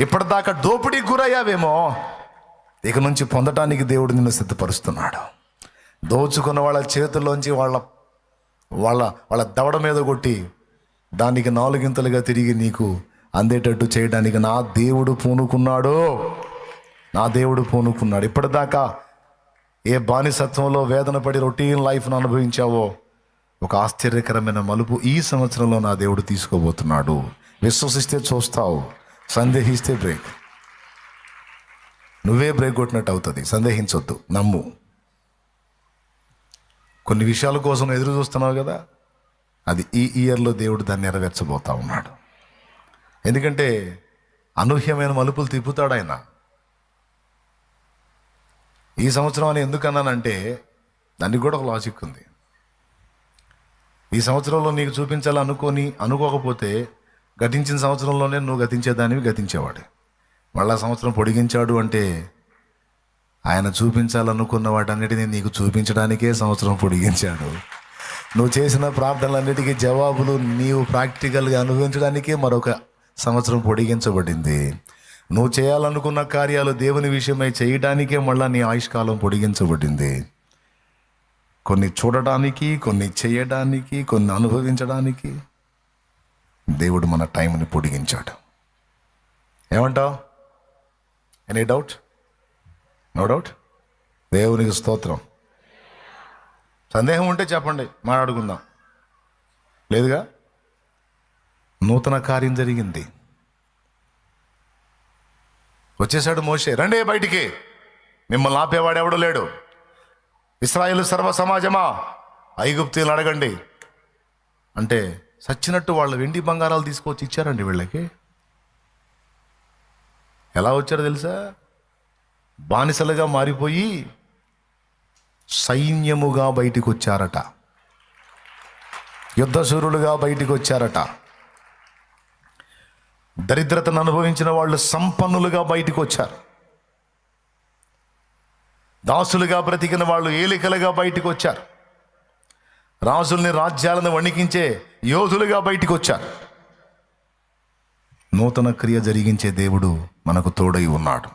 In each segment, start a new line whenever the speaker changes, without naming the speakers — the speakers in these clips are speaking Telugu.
ఇప్పటిదాకా దోపిడీకి గురయ్యావేమో ఇక నుంచి పొందటానికి దేవుడు నిన్ను సిద్ధపరుస్తున్నాడు. దోచుకున్న వాళ్ళ చేతుల్లోంచి వాళ్ళ వాళ్ళ వాళ్ళ దవడ మీద కొట్టి దానికి నాలుగింతలుగా తిరిగి నీకు అందేటట్టు చేయడానికి నా దేవుడు పూనుకున్నాడు. నా దేవుడు పూనుకున్నాడు. ఇప్పటిదాకా ఏ బానిసత్వంలో వేదన పడి రొటీన్ లైఫ్ను అనుభవించావో ఒక ఆశ్చర్యకరమైన మలుపు ఈ సంవత్సరంలో నా దేవుడు తీసుకోబోతున్నాడు. విశ్వసిస్తే చూస్తావు. సందేహిస్తే బ్రేక్. నువ్వే బ్రేక్ కొట్టినట్టు అవుతుంది. సందేహించొద్దు. నమ్ము. కొన్ని విషయాల కోసం ఎదురు చూస్తున్నావు కదా? అది ఈ ఇయర్లో దేవుడు దాన్ని నెరవేర్చబోతా ఉన్నాడు. ఎందుకంటే అనూహ్యమైన మలుపులు తిప్పుతాడు ఆయన. ఈ సంవత్సరం అని ఎందుకన్నానంటే దానికి కూడా ఒక లాజిక్ ఉంది. ఈ సంవత్సరంలో నీకు చూపించాలనుకొని అనుకోకపోతే గతించిన సంవత్సరంలోనే నువ్వు గతించేదానివి గతించేవాడు. మళ్ళా సంవత్సరం పొడిగించాడు అంటే ఆయన చూపించాలనుకున్న వాటన్నిటిని నీకు చూపించడానికే సంవత్సరం పొడిగించాడు. నువ్వు చేసిన ప్రార్థనలన్నిటికీ జవాబులు నీవు ప్రాక్టికల్గా అనుభవించడానికే మరొక సంవత్సరం పొడిగించబడింది. నువ్వు చేయాలనుకున్న కార్యాలు దేవుని విషయమై చేయడానికే మళ్ళీ నీ ఆయుష్కాలం పొడిగించబడింది. కొన్ని చూడడానికి కొన్ని చేయడానికి కొన్ని అనుభవించడానికి దేవుడు మన టైంని పొడిగించాడు. ఏమంటావు? ఎనీ డౌట్ నో డౌట్ దేవునికి స్తోత్రం. సందేహం ఉంటే చెప్పండి మాట్లాడుకుందాం. లేదుగా? నూతన కార్యం జరిగింది. వచ్చేసాడు మోషే రండి బయటికి. మిమ్మల్ని ఆపేవాడు ఎవడు లేడు. ఇస్రాయేల్ సర్వ సమాజమా? ఐగుప్తీలు అడగండి. అంటే సచ్చినట్టు వాళ్ళు వెండి బంగారాలు తీసుకొచ్చి ఇచ్చారండి వీళ్ళకి. ఎలా వచ్చారో తెలుసా? బానిసలుగా మారిపోయి సైన్యముగా బయటికి వచ్చారట యుద్ధశూరులుగా బయటికి వచ్చారట దరిద్రతను అనుభవించిన వాళ్ళు సంపన్నులుగా బయటికి వచ్చారు దాసులుగా బ్రతికిన వాళ్ళు ఏలికలుగా బయటికి వచ్చారు రాజుల్ని రాజ్యాలను వణికించే యోధులుగా బయటికి వచ్చారు నూతన క్రియ జరిగించే దేవుడు మనకు తోడై ఉన్నాడు.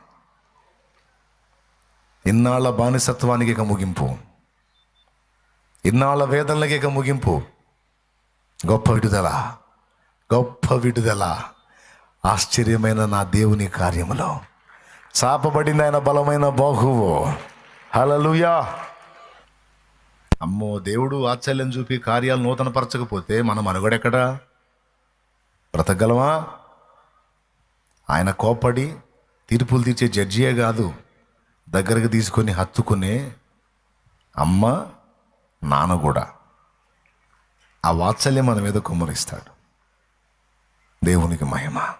ఇన్నాళ్ళ బానిసత్వానికి ఇక ముగింపు. ఇన్నాళ్ళ వేదనలకి ఇక ముగింపు. గొప్ప విడుదల గొప్ప విడుదల. ఆశ్చర్యమైన నా దేవుని కార్యములో. చాపబడిన ఆయన బలమైన బాహువు. హలలుయా అమ్మో దేవుడు ఆశ్చర్యం చూపి కార్యాలు నూతనపరచకపోతే మనం మనుగడెక్కడా బ్రతకగలమా? ఆయన కోప్పడి తీర్పులు తీర్చే జడ్జియే కాదు. దగ్గరకు తీసుకొని హత్తుకునే అమ్మ నాన్న కూడా. ఆ వాత్సల్యం మన మీద కుమ్మరిస్తాడు. దేవునికి మహిమ.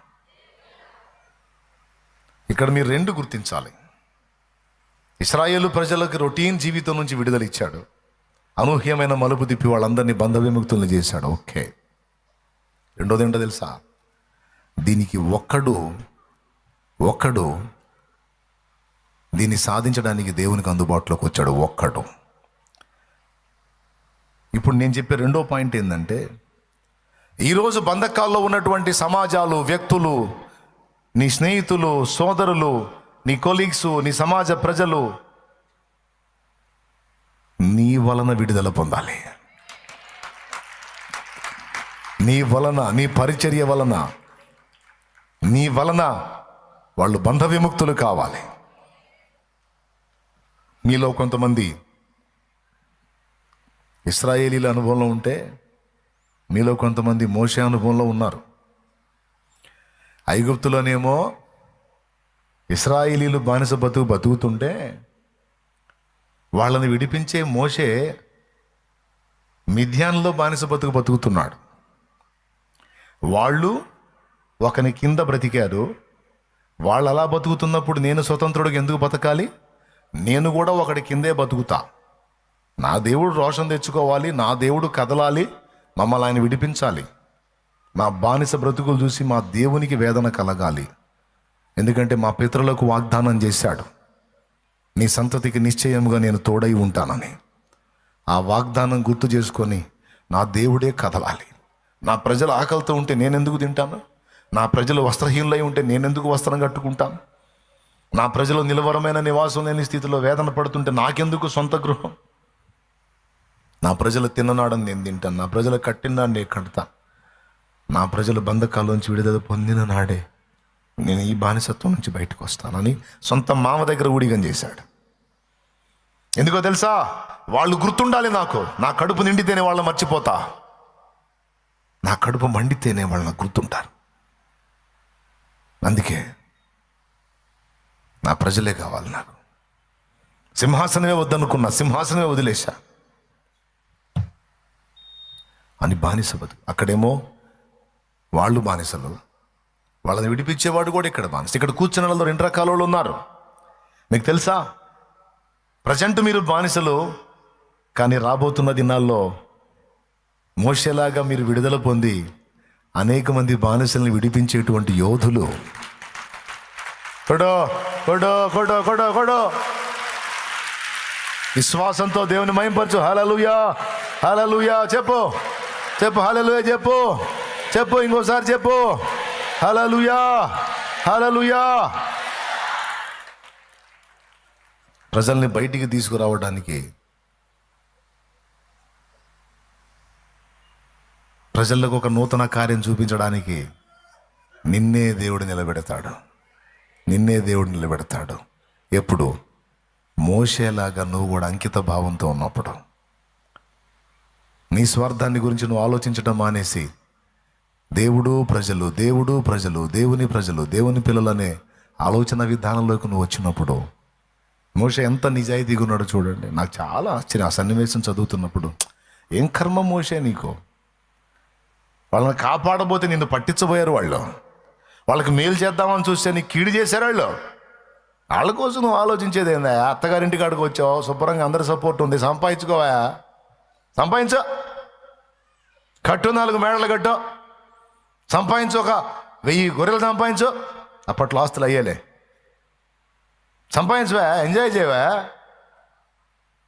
ఇక్కడ మీరు రెండు గుర్తించాలి. ఇస్రాయేల్ ప్రజలకు రొటీన్ జీవితం నుంచి విడుదల ఇచ్చాడు. అనూహ్యమైన మలుపు తిప్పి వాళ్ళందరినీ బంధ విముక్తులను చేశాడు. ఓకే. రెండోది ఏంటో తెలుసా? దీనికి ఒక్కడు ఒక్కడు దీన్ని సాధించడానికి దేవునికి అందుబాటులోకి వచ్చాడు. ఒక్కడు. ఇప్పుడు నేను చెప్పే రెండో పాయింట్ ఏంటంటే ఈరోజు బంధకాల్లో ఉన్నటువంటి సమాజాలు వ్యక్తులు నీ స్నేహితులు సోదరులు నీ కొలీగ్స్ నీ సమాజ ప్రజలు నీ వలన విడుదల పొందాలి. నీ వలన నీ పరిచర్య వలన నీ వలన వాళ్ళు బంధ విముక్తులు కావాలి. మీలో కొంతమంది ఇస్రాయేలీల అనుభవంలో ఉంటే మీలో కొంతమంది మోసే అనుభవంలో ఉన్నారు. ఐగుప్తులోనేమో ఇస్రాయేలీలు బానిస బతుకు బతుకుతుంటే వాళ్ళని విడిపించే మోషే మిథ్యాన్లో బానిస బతుకు బతుకుతున్నాడు. వాళ్ళు ఒకని కింద బ్రతికారు. వాళ్ళు అలా బతుకుతున్నప్పుడు నేను స్వతంత్రుడికి ఎందుకు బతకాలి? నేను కూడా ఒకటి కిందే బతుకుతా. నా దేవుడు రోషం తెచ్చుకోవాలి నా దేవుడు కదలాలి మమ్మల్ని ఆయన విడిపించాలి. మా బానిస బ్రతుకులు చూసి మా దేవునికి వేదన కలగాలి. ఎందుకంటే మా పితరులకు వాగ్దానం చేశాడు. నీ సంతతికి నిశ్చయముగా నేను తోడై ఉంటానని. ఆ వాగ్దానం గుర్తు చేసుకొని నా దేవుడే కదలాలి. నా ప్రజలు ఆకలితో ఉంటే నేను ఎందుకు తింటాను? నా ప్రజలు వస్త్రహీనులై ఉంటే నేనెందుకు వస్త్రం కట్టుకుంటాను? నా ప్రజలు నిలవరమైన నివాసం లేని స్థితిలో వేదన పడుతుంటే నాకెందుకు సొంత గృహం? నా ప్రజలు తిన్ననాడని నేను తింటాను. నా ప్రజలు కట్టినాడు నేను కడతాను. నా ప్రజలు బంధకాల్లోంచి విడుదల పొందిన నాడే నేను ఈ బానిసత్వం నుంచి బయటకు వస్తానని సొంత మామ దగ్గర ఊడిగం చేశాడు. ఎందుకో తెలుసా? వాళ్ళు గుర్తుండాలి నాకు. నా కడుపు నిండితేనే వాళ్ళని మర్చిపోతా. నా కడుపు మండితేనే వాళ్ళని గుర్తుంటారు. అందుకే నా ప్రజలే కావాలి నాకు. సింహాసనమే వద్దనుకున్నా సింహాసనమే వదిలేశా. అని బానిస బతుకు. అక్కడేమో వాళ్ళు బానిసలు. వాళ్ళని విడిపించేవాడు కూడా ఇక్కడ బానిస ఇక్కడ కూర్చున్న వాళ్ళు రెండు రకాల వాళ్ళు ఉన్నారు. మీకు తెలుసా? ప్రజెంట్ మీరు బానిసలు కానీ రాబోతున్న దినాల్లో మోసేలాగా మీరు విడుదల పొంది అనేక మంది బానిసల్ని విడిపించేటువంటి యోధులు. కొడో కొడో కొడో కొడో కొడో. విశ్వాసంతో దేవుని మయంపరచు హలలుయా హలలుయా చెప్పు చెప్పు హలలుయా చెప్పు. చెప్పు ఇంకోసారి చెప్పు. హలలుయా హలలుయా ప్రజల్ని బయటికి తీసుకురావడానికి ప్రజలకు ఒక నూతన కార్యం చూపించడానికి నిన్నే దేవుడు నిలబెడతాడు. నిన్నే దేవుడు నిలబెడతాడు. ఎప్పుడు? మోసేలాగా నువ్వు కూడా అంకిత భావంతో ఉన్నప్పుడు. నీ స్వార్థాన్ని గురించి నువ్వు ఆలోచించడం మానేసి దేవుడు ప్రజలు దేవుడు ప్రజలు దేవుని ప్రజలు దేవుని పిల్లలనే ఆలోచన విధానంలోకి నువ్వు వచ్చినప్పుడు మోష ఎంత నిజాయితీగా ఉన్నాడో చూడండి. నాకు చాలా ఆశ్చర్యం. ఆ సన్నివేశం చదువుతున్నప్పుడు ఏం కర్మ మోసే నీకు? వాళ్ళని కాపాడబోతే నిన్ను పట్టించబోయారు వాళ్ళు. వాళ్ళకి మేలు చేద్దామని చూస్తే నీకు కీడు చేశారు వాళ్ళు. వాళ్ళ కోసం నువ్వు ఆలోచించేది ఏందా? అత్తగారింటి కాడికి వచ్చావు? శుభ్రంగా అందరి సపోర్ట్ ఉంది. సంపాదించుకోవా? సంపాదించు. కట్టు నాలుగు మేడలు కట్టు. సంపాదించు ఒక వెయ్యి గొర్రెలు సంపాదించు. అప్పట్లో ఆస్తులు అయ్యేలే. సంపాదించవా? ఎంజాయ్ చేయవా?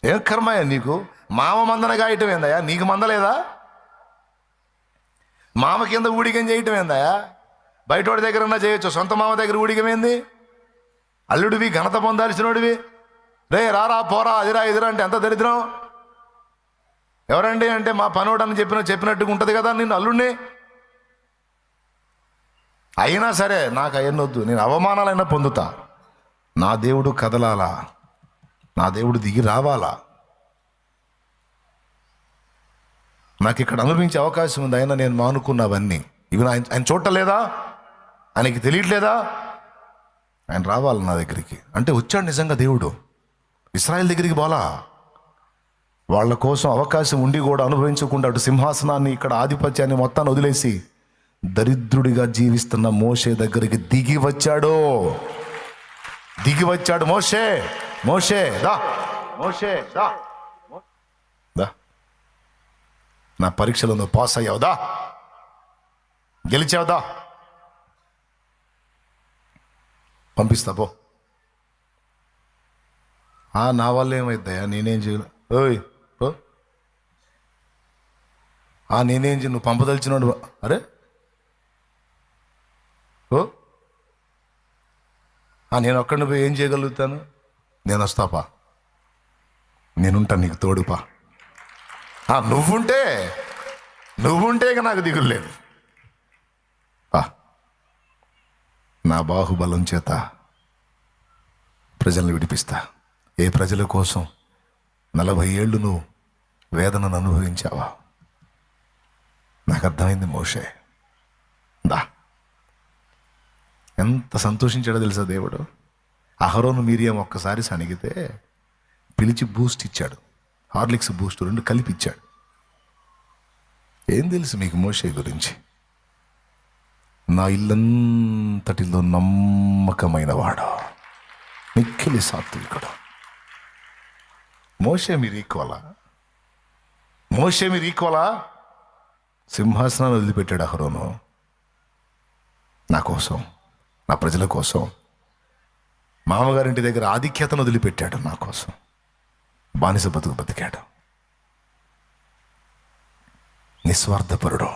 ఏం కర్మయ్యా నీకు? మామ మందన గాయటం ఏందయ్యా? నీకు మందలేదా? మామ కింద ఊడికం చేయటం ఏందయ్యా? బయటోడి దగ్గర ఉన్నా చేయొచ్చు. సొంత మామ దగ్గర ఊడికమేంది అల్లుడివి ఘనత పొందాల్సినోడివి. రే రారా పోరా అదిరా ఇదిరా అంటే ఎంత దరిద్రం? ఎవరండి అంటే మా పనోడని చెప్పిన చెప్పినట్టుగా ఉంటుంది కదా నిన్ను అల్లుడిని? అయినా సరే నాకు అయ్యనొద్దు నేను అవమానాలైనా పొందుతా. నా దేవుడు కదలాలా? నా దేవుడు దిగి రావాలా? నాకు ఇక్కడ అనుభవించే అవకాశం ఉంది. అయినా నేను మానుకున్నవన్నీ. ఇవి ఆయన ఆయన చూడలేదా ఆయనకి తెలియట్లేదా? ఆయన రావాలి నా దగ్గరికి? అంటే వచ్చాడు నిజంగా దేవుడు. ఇస్రాయల్ దగ్గరికి పోలా? వాళ్ళ కోసం అవకాశం ఉండి కూడా అనుభవించకుండా అటు సింహాసనాన్ని ఇక్కడ ఆధిపత్యాన్ని మొత్తాన్ని వదిలేసి దరిద్రుడిగా జీవిస్తున్న మోషే దగ్గరికి దిగి వచ్చాడు. దిగి వచ్చాడు మోషే. మోషే దా మోషే దా దా. నా పరీక్షలో నువ్వు పాస్ అయ్యావుదా గెలిచావుదా పంపిస్తా పో. నా వల్ల ఏమైద్దయ్యా నేనేం చేయను? ఓయ్ ఆ నేనేం చేయను? నువ్వు పంపదలిచినోడు అరే. ఓ? నేను ఒక్కడిని పోయి ఏం చేయగలుగుతాను? నేను వస్తాపా. నేనుంటా నీకు తోడుపా. ఆ, నువ్వుంటే నువ్వుంటే ఇక నాకు దిగులు లేదు. పా. నా బాహుబలం చేత ప్రజల్ని విడిపిస్తా. ఏ ప్రజల కోసం నలభై ఏళ్ళు నువ్వు వేదనను అనుభవించావా? నాకు అర్థమైంది మోషే. దా. ఎంత సంతోషించాడో తెలుసా దేవుడు? అహరోను మీరియం ఒక్కసారి సణిగితే పిలిచి బూస్ట్ ఇచ్చాడు. హార్లిక్స్ బూస్ట్ రెండు కలిపి ఇచ్చాడు. ఏం తెలుసు మీకు మోషే గురించి? నా ఇల్లంతటిలో నమ్మకమైన వాడు మిక్కిలి సాత్వికుడు. మోషే మీరు ఈక్వలా? మోషే మీరు ఈక్వలా? సింహాసనాన్ని వదిలిపెట్టాడు అహరోను. నా కోసం. నా ప్రజల కోసం. మామగారింటి దగ్గర ఆధిక్యతను వదిలిపెట్టాడు నా కోసం. బానిస బతుకు బతికాడు. నిస్వార్థపరుడు.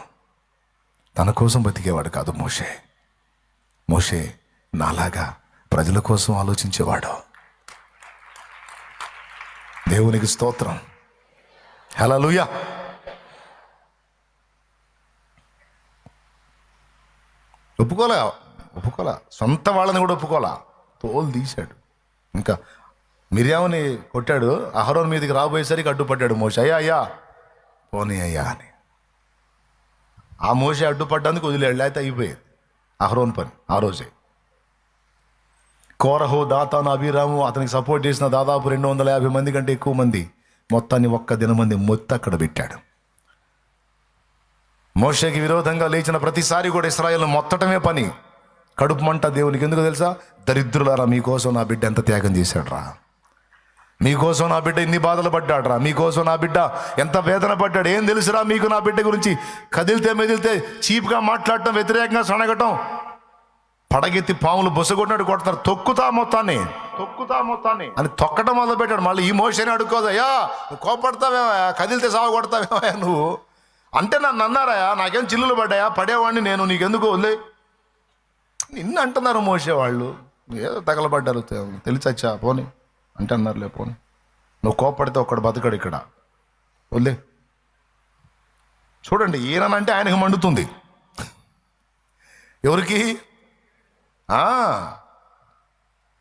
తన కోసం బతికేవాడు కాదు మోషే. మోషే నాలాగా ప్రజల కోసం ఆలోచించేవాడు. దేవునికి స్తోత్రం. లూయ ఒప్పుకోలే. ఒప్పుకోలే సొంత వాళ్ళని కూడా ఒప్పుకోలే తోలు తీశాడు. ఇంకా మిర్యాముని కొట్టాడు అహరోన్ మీదకి రాబోయేసరికి అడ్డుపడ్డాడు. మోష అయ్యా అయ్యా పోనీ అయ్యా అని. ఆ మోష అడ్డుపడ్డానికి వదిలేడు లేకపోతే అయిపోయేది. అహరోన్ పని ఆ రోజే. కోరహు దాతాను అభిరాము అతనికి సపోర్ట్ చేసిన దాదాపు రెండు వందల యాభై మంది కంటే ఎక్కువ మంది మొత్తాన్ని ఒక్క దినమంది మొత్తం అక్కడ పెట్టాడు. మోషకి విరోధంగా లేచిన ప్రతిసారి కూడా ఇస్రాయేల్ మొత్తటమే పని. కడుపు మంట దేవునికి ఎందుకు తెలుసా? దరిద్రులారా మీకోసం నా బిడ్డ ఎంత త్యాగం చేశాడురా? మీకోసం నా బిడ్డ ఇన్ని బాధలు పడ్డాడురా? మీకోసం నా బిడ్డ ఎంత వేదన పడ్డాడు? ఏం తెలుసురా మీకు నా బిడ్డ గురించి? కదిలితే మెదిలితే చీప్గా మాట్లాడటం వ్యతిరేకంగా సనగటం పడగెత్తి పాములు బొసగొట్టినట్టు కొడతారు. తొక్కుతా మొత్తాన్ని. తొక్కుతా మొత్తాన్ని. అని తొక్కటం మొదలు పెట్టాడు మళ్ళీ ఈ మోషన్ అడుక్కోదయ్యా నువ్వు కోపడతావేమయ్యా కదిలితే సాగు కొడతావేమయ్యా నువ్వు. అంటే నన్ను అన్నారయ్యా నాకేం చిల్లులు పడ్డాయా? పడేవాడిని నేను నీకెందుకు వదిలే. నిన్ను అంటున్నారు మోసేవాళ్ళు ఏదో తగలబడ్డారు. తెలిసచ్చా? పోని. అంటే అన్నారులే పోని. నువ్వు కోపడితే ఒక్కడు బతకడు ఇక్కడ. వదిలే. చూడండి ఈయనంటే ఆయనకు మండుతుంది. ఎవరికి?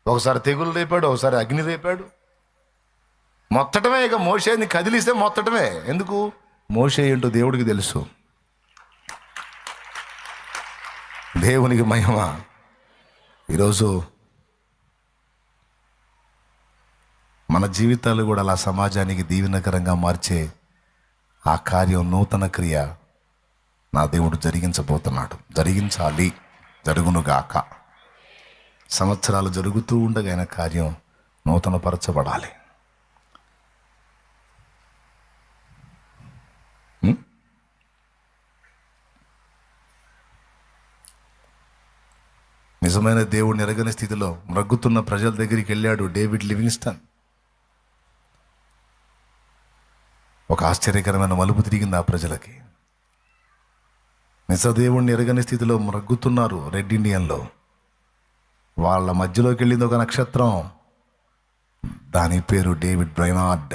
ఒకసారి తెగులు రేపాడు ఒకసారి అగ్ని రేపాడు. మొత్తటమే ఇక మోసేని కదిలిస్తే మొత్తటమే. ఎందుకు? మోసే ఏంటో దేవుడికి తెలుసు. దేవునికి మహిమ. ఈరోజు మన జీవితాలు కూడా అలా సమాజానికి దీవెనకరంగా మార్చే ఆ కార్యం నూతన క్రియ నా దేవుడు జరిగించబోతున్నాడు. జరిగించాలి జరుగునుగాక. సంవత్సరాలు జరుగుతూ ఉండగా ఆయన కార్యం నూతనపరచబడాలి. నిజమైన దేవుడిని ఎరగని స్థితిలో మ్రగ్గుతున్న ప్రజల దగ్గరికి వెళ్ళాడు డేవిడ్ లివింగ్స్టన్. ఒక ఆశ్చర్యకరమైన మలుపు తిరిగింది ఆ ప్రజలకి. నిజదేవుణ్ణి ఎరగని స్థితిలో మ్రగ్గుతున్నారు రెడ్ ఇండియన్లో. వాళ్ళ మధ్యలోకి వెళ్ళింది ఒక నక్షత్రం. దాని పేరు డేవిడ్ బ్రైనార్డ్.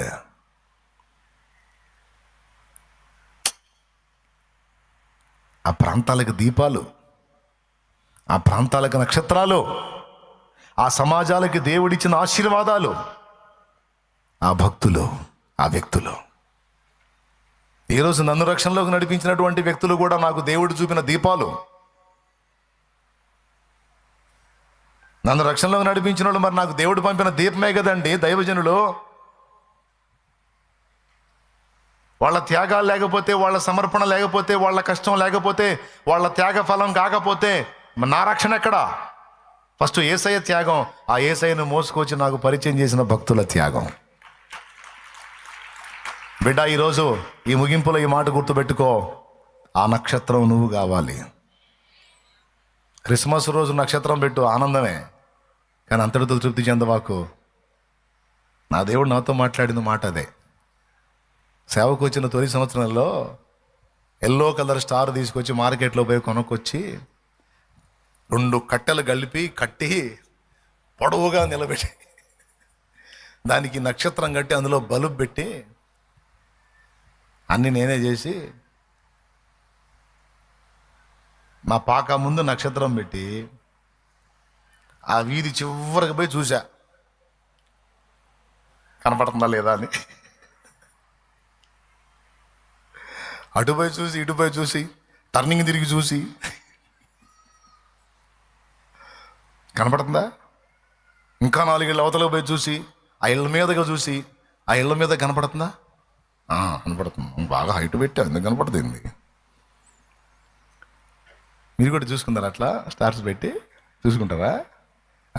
ఆ ప్రాంతాలకు దీపాలు. ఆ ప్రాంతాలకు నక్షత్రాలు ఆ సమాజాలకి దేవుడిచ్చిన ఆశీర్వాదాలు ఆ భక్తులు ఆ వ్యక్తులు. ఈరోజు నన్ను రక్షణలోకి నడిపించినటువంటి వ్యక్తులు కూడా నాకు దేవుడు చూపిన దీపాలు. నన్ను రక్షణలోకి నడిపించిన వాళ్ళు మరి నాకు దేవుడు పంపిన దీపమే కదండి దైవజనులు. వాళ్ళ త్యాగాలు లేకపోతే వాళ్ళ సమర్పణ లేకపోతే వాళ్ళ కష్టం లేకపోతే వాళ్ళ త్యాగ ఫలం కాకపోతే నా రక్షణ ఎక్కడా? ఫస్ట్ ఏసయ త్యాగం ఆ ఏసయ్యను మోసుకొచ్చి నాకు పరిచయం చేసిన భక్తుల త్యాగం. బిడ్డ ఈరోజు ఈ ముగింపులో ఈ మాట గుర్తుపెట్టుకో. ఆ నక్షత్రం నువ్వు కావాలి. క్రిస్మస్ రోజు నక్షత్రం పెట్టు ఆనందమే. కానీ అంతటితో తృప్తి చెందవాకు. నా దేవుడు నాతో మాట్లాడిన మాట అదే. సేవకు వచ్చిన తొలి సంవత్సరంలో ఎల్లో కలర్ స్టార్ తీసుకొచ్చి మార్కెట్లో పోయి కొనుక్కొచ్చి రెండు కట్టెలు కలిపి కట్టి పొడవుగా నిలబెట్టి దానికి నక్షత్రం కట్టి అందులో బల్బ్ పెట్టి అన్నీ నేనే చేసి మా పాక ముందు నక్షత్రం పెట్టి ఆ వీధి చివరికి పోయి చూసా కనపడుతుందా లేదా అని. అటుపై చూసి ఇటుపై చూసి టర్నింగ్ తిరిగి చూసి కనపడుతుందా? ఇంకా నాలుగేళ్ళు అవతల పోయి చూసి ఆ ఇళ్ళ మీదగా చూసి ఆ ఇళ్ళ మీద కనపడుతుందా? కనపడుతుంది. బాగా హైట్ పెట్టా ఎందుకు కనపడుతుంది మీరు కూడా చూసుకుంటారా అట్లా? స్టార్స్ పెట్టి చూసుకుంటారా?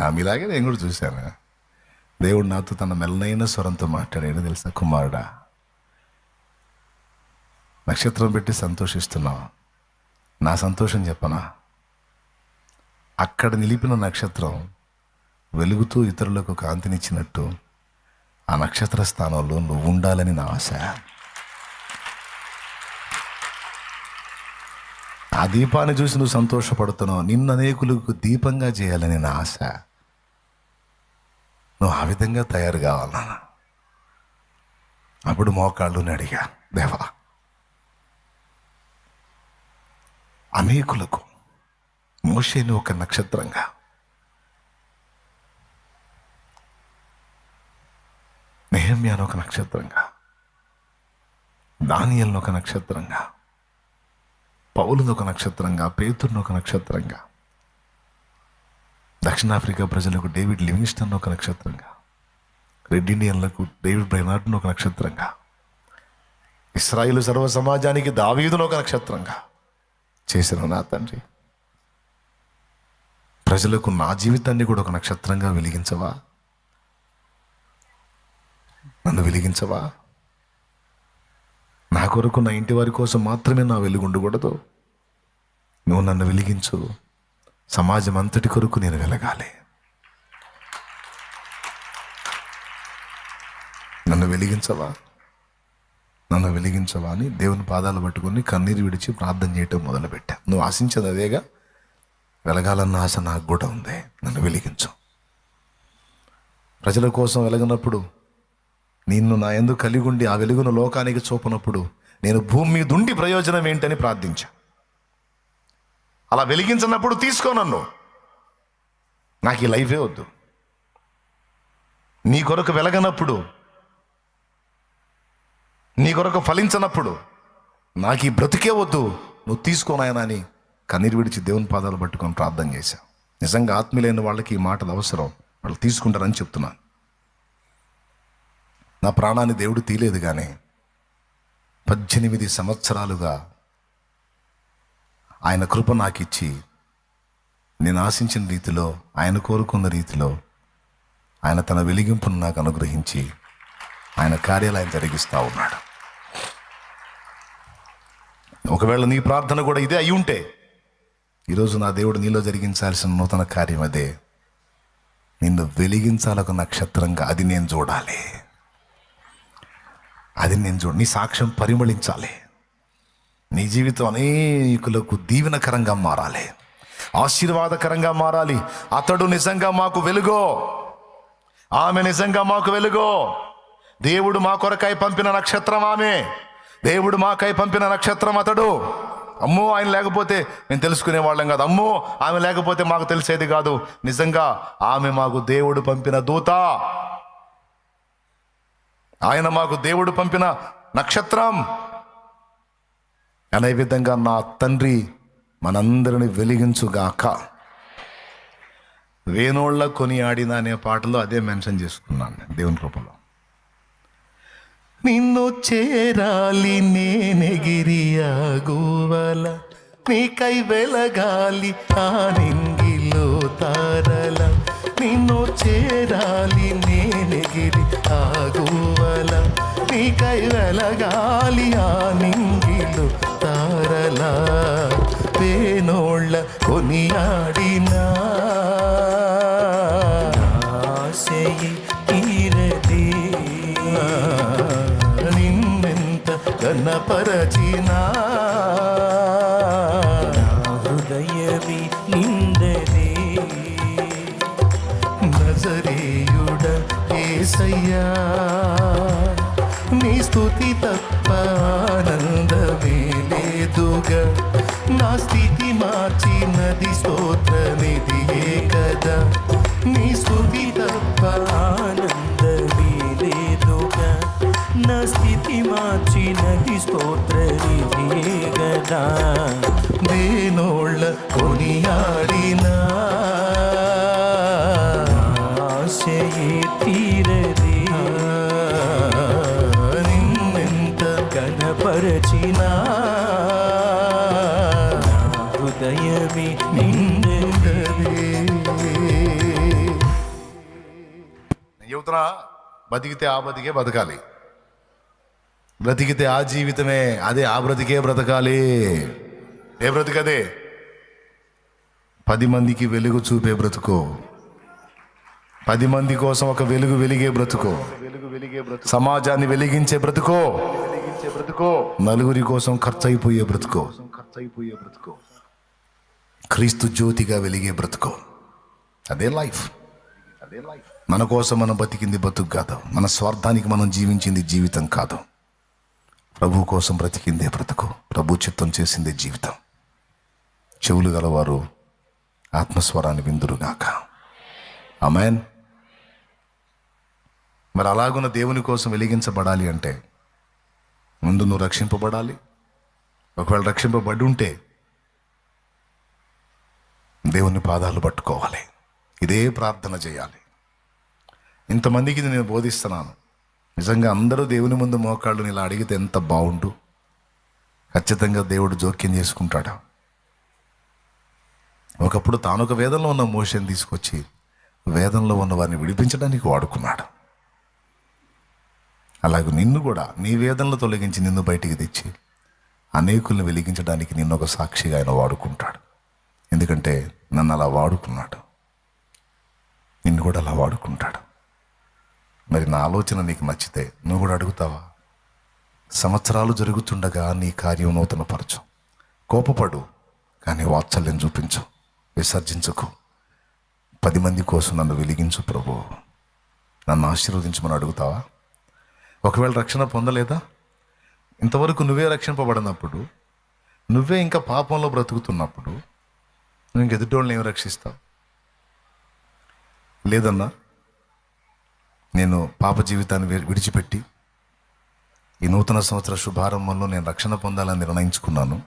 మీలాగే నేను కూడా చూశాను. దేవుడు నాతో తన మెల్లనైన స్వరంతో మాట్లాడాడు. తెలుసా కుమారుడా? నక్షత్రం పెట్టి సంతోషిస్తున్నావు. నా సంతోషం చెప్పనా? అక్కడ నిలిపిన నక్షత్రం వెలుగుతూ ఇతరులకు కాంతినిచ్చినట్టు ఆ నక్షత్ర స్థానంలో నువ్వు ఉండాలని నా ఆశ. ఆ దీపాన్ని చూసి నువ్వు సంతోషపడుతున్నావు. నిన్ను అనేకులకు దీపంగా చేయాలని నా ఆశ. నువ్వు ఆ విధంగా తయారు కావాలన్నా అప్పుడు మోకాళ్ళుని అడిగా దేవా. అనేకులకు మోషేను ఒక నక్షత్రంగా. నెహమ్యాను ఒక నక్షత్రంగా. దానియల్ను ఒక నక్షత్రంగా. పౌలును ఒక నక్షత్రంగా. పేతుర్ను ఒక నక్షత్రంగా. దక్షిణాఫ్రికా ప్రజలకు డేవిడ్ లివింగ్స్టన్ ఒక నక్షత్రంగా. రెడ్ ఇండియన్లకు డేవిడ్ బ్రైనార్డ్ను ఒక నక్షత్రంగా. ఇస్రాయిల్ సర్వ సమాజానికి దావీదును ఒక నక్షత్రంగా. చేసిన నా తండ్రి. ప్రజలకు నా జీవితాన్ని కూడా ఒక నక్షత్రంగా వెలిగించవా? నన్ను వెలిగించవా? నా కొరకు నా ఇంటి వారి కోసం మాత్రమే నా వెలుగు ఉండకూడదు. నువ్వు నన్ను వెలిగించు. సమాజం అంతటి కొరకు నేను వెలగాలి. నన్ను వెలిగించవా? నన్ను వెలిగించవా అని దేవుని పాదాలు పట్టుకొని కన్నీరు విడిచి ప్రార్థన చేయటం మొదలుపెట్టా. నువ్వు ఆశించదు అదేగా? వెలగాలన్న ఆశ నాకు కూడా ఉంది. నన్ను వెలిగించు. ప్రజల కోసం వెలగనప్పుడు నిన్ను నా ఎందుకు కలిగి ఉండి ఆ వెలుగును లోకానికి చూపనప్పుడు నేను భూమి మీద ఉండి ప్రయోజనం ఏంటని ప్రార్థించా. అలా వెలిగించినప్పుడు తీసుకో నన్ను. నాకు ఈ లైఫే వద్దు. నీ కొరకు వెలగనప్పుడు నీ కొరకు ఫలించనప్పుడు నాకు ఈ బ్రతికే వద్దు. నువ్వు తీసుకోనాయనా అని కన్నీరు విడిచి దేవుని పాదాలు పట్టుకొని ప్రార్థన చేశాను నిజంగా ఆత్మీయులైన వాళ్ళకి ఈ మాటలు అవసరం. వాళ్ళు తీసుకుంటారని చెప్తున్నాను నా ప్రాణాన్ని దేవుడు తీలేదు కానీ పద్దెనిమిది సంవత్సరాలుగా ఆయన కృప నాకు ఇచ్చి నేను ఆశించిన రీతిలో ఆయన కోరుకున్న రీతిలో ఆయన తన వెలిగింపును నాకు అనుగ్రహించి ఆయన కార్యాలయం జరిగిస్తూ ఉన్నాడు. ఒకవేళ నీ ప్రార్థన కూడా ఇదే అయి ఉంటే ఈరోజు నా దేవుడు నీలో జరిగించాల్సిన నూతన కార్యం అదే. నిన్ను వెలిగించాలొక నక్షత్రంగా అది నేను చూడాలి. అది నేను చూడ నీ సాక్ష్యం పరిమళించాలి. నీ జీవితం అనేకులకు దీవెనకరంగా మారాలి. ఆశీర్వాదకరంగా మారాలి. అతడు నిజంగా మాకు వెలుగో. ఆమె నిజంగా మాకు వెలుగో. దేవుడు మా కొరకై పంపిన నక్షత్రం ఆమె. దేవుడు మాకై పంపిన నక్షత్రం అతడు. అమ్మో ఆయన లేకపోతే మేము తెలుసుకునే వాళ్ళం కాదు. అమ్మో ఆమె లేకపోతే మాకు తెలిసేది కాదు. నిజంగా ఆమె మాకు దేవుడు పంపిన దూత. ఆయన మాకు దేవుడు పంపిన నక్షత్రం. అనే విధంగా నా తండ్రి మనందరిని వెలిగించుగాక. వేణోళ్ళ కొనియాడిన అనే పాటలో అదే మెన్షన్ చేసుకున్నాను దేవుని కృపలో. నిన్ను చేరాలి నేనెగిరియాగువల నీకై వెలగాలి ఆ నింగిలో తారల. నిన్ను చేరాలి నేనెగిరి ఆగువల నీకై వెలగాలి ఆ నింగిలో తారల. పేనోళ్ళ కొనియాడినా.
ఆశయి
కన్నపరచినా బతికితే ఆ బతికే బతకాలి. బ్రతికితే ఆ జీవితమే అదే ఆ బ్రతికే బ్రతకాలి. ఏ బ్రతికదే పది మందికి వెలుగు చూపే బ్రతుకో. పది మంది కోసం ఒక వెలుగు వెలిగే బ్రతుకో. సమాజాన్ని వెలిగించే బ్రతుకో. నలుగురి కోసం ఖర్చు అయిపోయే బ్రతుకో ఖర్చు అయిపోయే బ్రతుకో. క్రీస్తు జ్యోతిగా వెలిగే బ్రతుకు. అదే లైఫ్. అదే లైఫ్. మన కోసం మనం బతికింది బతుకు కాదు. మన స్వార్థానికి మనం జీవించింది జీవితం కాదు. ప్రభు కోసం బ్రతికిందే బ్రతుకు. ప్రభు చిత్తం చేసిందే జీవితం. చెవులు గలవారు ఆత్మస్వరాన్ని విందురుగాక. అమెన్ మరి అలాగున్న దేవుని కోసం వెలిగించబడాలి అంటే ముందు నువ్వు రక్షింపబడాలి. ఒకవేళ రక్షింపబడి ఉంటే దేవుని పాదాలు పట్టుకోవాలి. ఇదే ప్రార్థన చేయాలి. ఇంతమందికి నేను బోధిస్తున్నాను. నిజంగా అందరూ దేవుని ముందు మోకాళ్ళు ఇలా అడిగితే ఎంత బాగుండు. ఖచ్చితంగా దేవుడు జోక్యం చేసుకుంటాడు? ఒకప్పుడు తాను ఒక వేదంలో ఉన్న మోషన్ తీసుకొచ్చి వేదంలో ఉన్న వారిని విడిపించడానికి వాడుకున్నాడు. అలాగే నిన్ను కూడా నీ వేదనలు తొలగించి నిన్ను బయటికి తెచ్చి అనేకుల్ని వెలిగించడానికి నిన్ను ఒక సాక్షిగా ఆయన వాడుకుంటాడు. ఎందుకంటే నన్ను అలా వాడుకున్నాడు. నిన్ను కూడా అలా వాడుకుంటాడు. మరి నా ఆలోచన నీకు నచ్చితే నువ్వు కూడా అడుగుతావా? సంవత్సరాలు జరుగుతుండగా నీ కార్యం నూతనపరచు. కోపపడు కానీ వాత్సల్యం చూపించు. విసర్జించకు. పది మంది కోసం నన్ను వెలిగించు ప్రభు. నన్ను ఆశీర్వదించమని అడుగుతావా? ఒకవేళ రక్షణ పొందలేదా? ఇంతవరకు నువ్వే రక్షింపబడినప్పుడు నువ్వే ఇంకా పాపంలో బ్రతుకుతున్నప్పుడు నువ్వు ఇంక ఎదుటోళ్ళని ఏమి రక్షిస్తావు? లేదన్నా నేను పాప జీవితాన్ని విడిచిపెట్టి ఈ నూతన సంవత్సర శుభారంభంలో నేను రక్షణ పొందాలని నిర్ణయించుకున్నాను.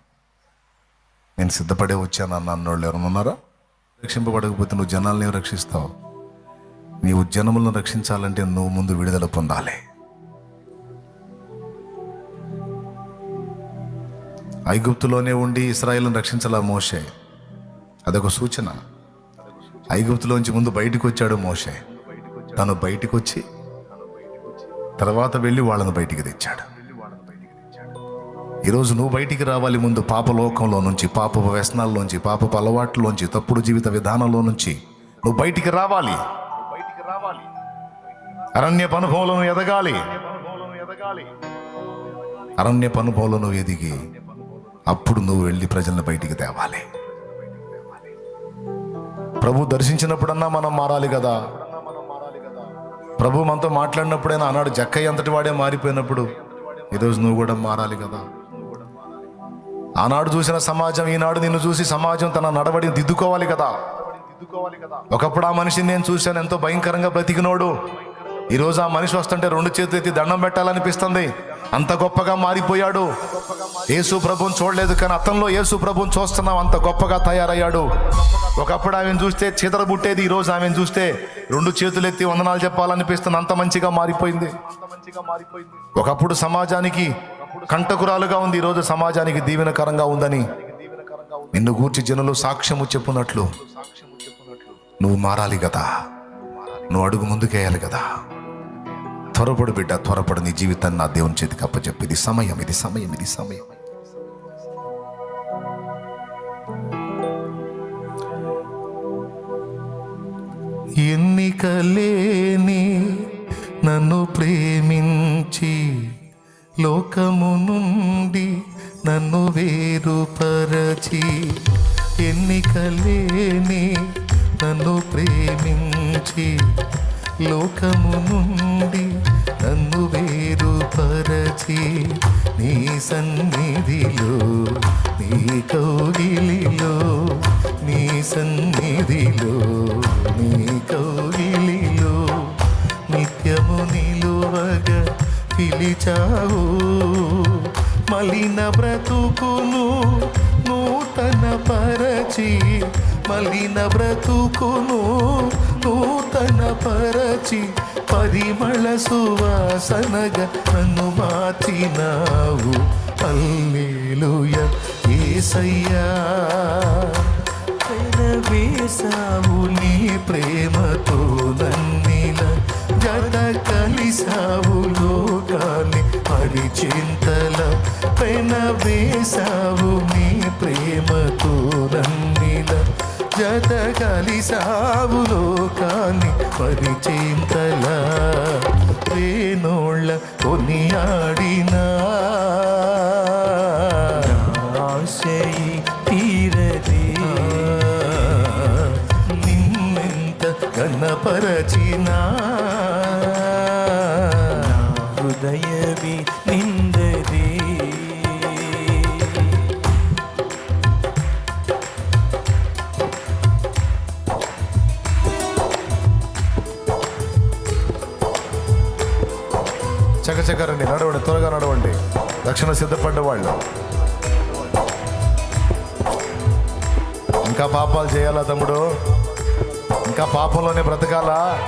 నేను సిద్ధపడే వచ్చాను అన్న అన్నోళ్ళు ఎవరైనా ఉన్నారా? రక్షింపబడకపోతే నువ్వు జనాల్ని రక్షిస్తావు. నీవు జనములను రక్షించాలంటే నువ్వు ముందు విడుదల పొందాలి. ఐగుప్తులోనే ఉండి ఇస్రాయిల్ని రక్షించాల మోషే? అదొక సూచన. ఐగుప్తులోంచి ముందు బయటకు వచ్చాడు మోషే. తను బయటకు వచ్చి తర్వాత వెళ్ళి వాళ్ళని బయటికి తెచ్చాడు. ఈరోజు నువ్వు బయటికి రావాలి ముందు పాప లోకంలో నుంచి పాప వ్యసనాల్లోంచి పాప అలవాట్లోంచి తప్పుడు జీవిత విధానంలో నుంచి నువ్వు బయటికి రావాలి. అరణ్య అనుభవంలో నువ్వు ఎదగాలి. అరణ్య అనుభవంలో నువ్వు ఎదిగి అప్పుడు నువ్వు వెళ్ళి ప్రజలను బయటికి తేవాలి. ప్రభు దర్శించినప్పుడన్నా మనం మారాలి కదా. ప్రభు మనతో మాట్లాడినప్పుడైనా ఆనాడు జక్కయ్య అంతటి వాడే మారిపోయినప్పుడు ఈరోజు నువ్వు కూడా మారాలి కదా. ఆనాడు చూసిన సమాజం ఈనాడు నిన్ను చూసి సమాజం తన నడవడిని దిద్దుకోవాలి కదా. ఒకప్పుడు ఆ మనిషిని నేను చూశాను ఎంతో భయంకరంగా బ్రతికినోడు. ఈరోజు ఆ మనిషి వస్తుంటే రెండు చేతులు ఎత్తి దండం పెట్టాలనిపిస్తుంది. అంత గొప్పగా మారిపోయాడు. యేసు ప్రభుని చూడలేదు కానీ అతనిలో యేసు ప్రభుని చూస్తున్నాం. అంత గొప్పగా తయారయ్యాడు. ఒకప్పుడు ఆమెను చూస్తే చీతర బుట్టేది ఈ రోజు ఆమెను చూస్తే రెండు చేతులు ఎత్తి వందనాలు చెప్పాలనిపిస్తుంది. అంత మంచిగా మారిపోయింది. ఒకప్పుడు సమాజానికి కంటకురాలుగా ఉంది ఈరోజు సమాజానికి దీవెనకరంగా ఉందని. నిన్ను గూర్చి జనులు సాక్ష్యము చెప్పునట్లు. నువ్వు మారాలి కదా నువ్వు అడుగు ముందుకేయాలి కదా త్వరపడు బిడ్డ త్వరపడు నీ జీవితాన్ని నా దేవుని చేతికి అప్పచెప్పు. ఇది సమయం ఇది సమయం ఇది సమయం. ఎన్నికలేని నన్ను ప్రేమించి లోకము నుండి నన్ను వేరుపరచి ఎన్నికలేని నన్ను ప్రేమించి లోకము నుండి నన్ను వేరుపరచి నీ సన్నిధిలో నీ కౌగిలిలో నీ సన్నిధిలో నీ కౌగిలిలో నిత్యము నిలువగా పిలిచావు. మలిన బ్రతుకును నూతన పరచి మలిన బ్రతుకును నూతన పరచి పరిమళ సువాసనగ నన్ను మార్చినావు. అల్లేలుయ ఏసయ్యా
వేసావు
నీ ప్రేమతో నన్నిల జత కలిసావు లోకాన్ని పరిచింతల. పెన వేసావు నీ ప్రేమతో నన్ను జత కలిసావు లోకాన్ని పరిచింతల వేణోళ్ళ కొనియాడినా.
ఆశయి తీరదే.
నిన్నెంత కన్నపరచినా ఇంకా పాపాలు చేయాలా తమ్ముడు? ఇంకా పాపంలోనే బ్రతకాలా?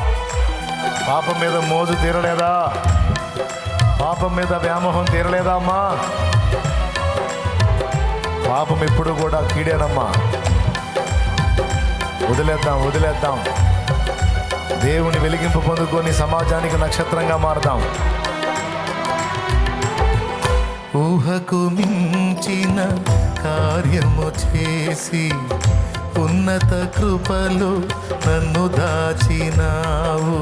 పాపం మీద మోజు తీరలేదా? పాపం మీద వ్యామోహం తీరలేదా అమ్మా? పాపం ఎప్పుడు కూడా కీడేనమ్మా. వదిలేద్దాం వదిలేద్దాం. దేవుని వెలిగింపు పొందుకొని సమాజానికి నక్షత్రంగా మారదాం. ఊహకు మించిన కార్యము చేసి ఉన్నత కృపలు నన్ను దాచినావు.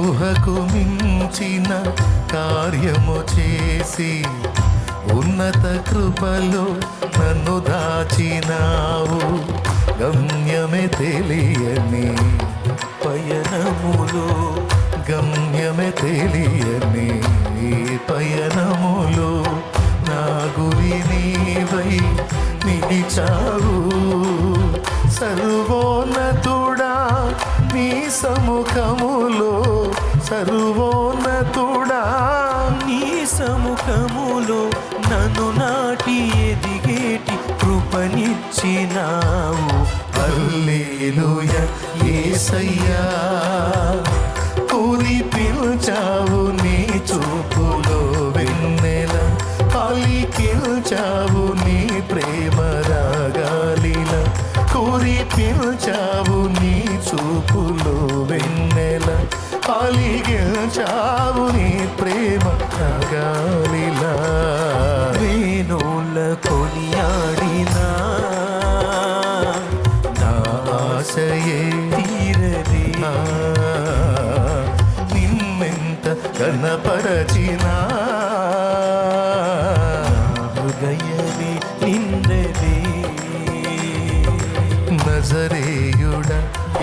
ఊహకు మించిన కార్యము చేసి ఉన్నత కృపలు నన్ను దాచినావు. గమ్యమే తెలియని
పయనములో
గమ్యమే తెలియని పయనములో. నా గురి నీవై నిలిచావు సర్వోన్నతుడా నీ సముఖములో సర్వోన్నతుడా
నీ సముఖములో నన్ను నాటి ఎదిగేటి కృపనిచ్చినావు.
హల్లెలూయ. యేసయ్యా కూలి పిలిచావు నీ చూపులో వెన్నెల పలికిల్చావు నీ ప్రేమ రాగాలిల కూరి పిలిచావు నీ చూపులో వెన్నెల పలికిల్చావు నీ ప్రేమ రాగాలి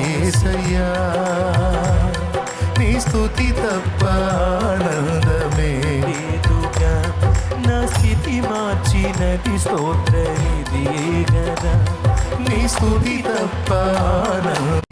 ఏసయ్యా నీ స్తుతి తప్ప ఆనందమే.
లేదుగా నా స్థితి మార్చినది స్తోత్ర నిధియే గదా
నీ స్తుతి తప్ప ఆనంది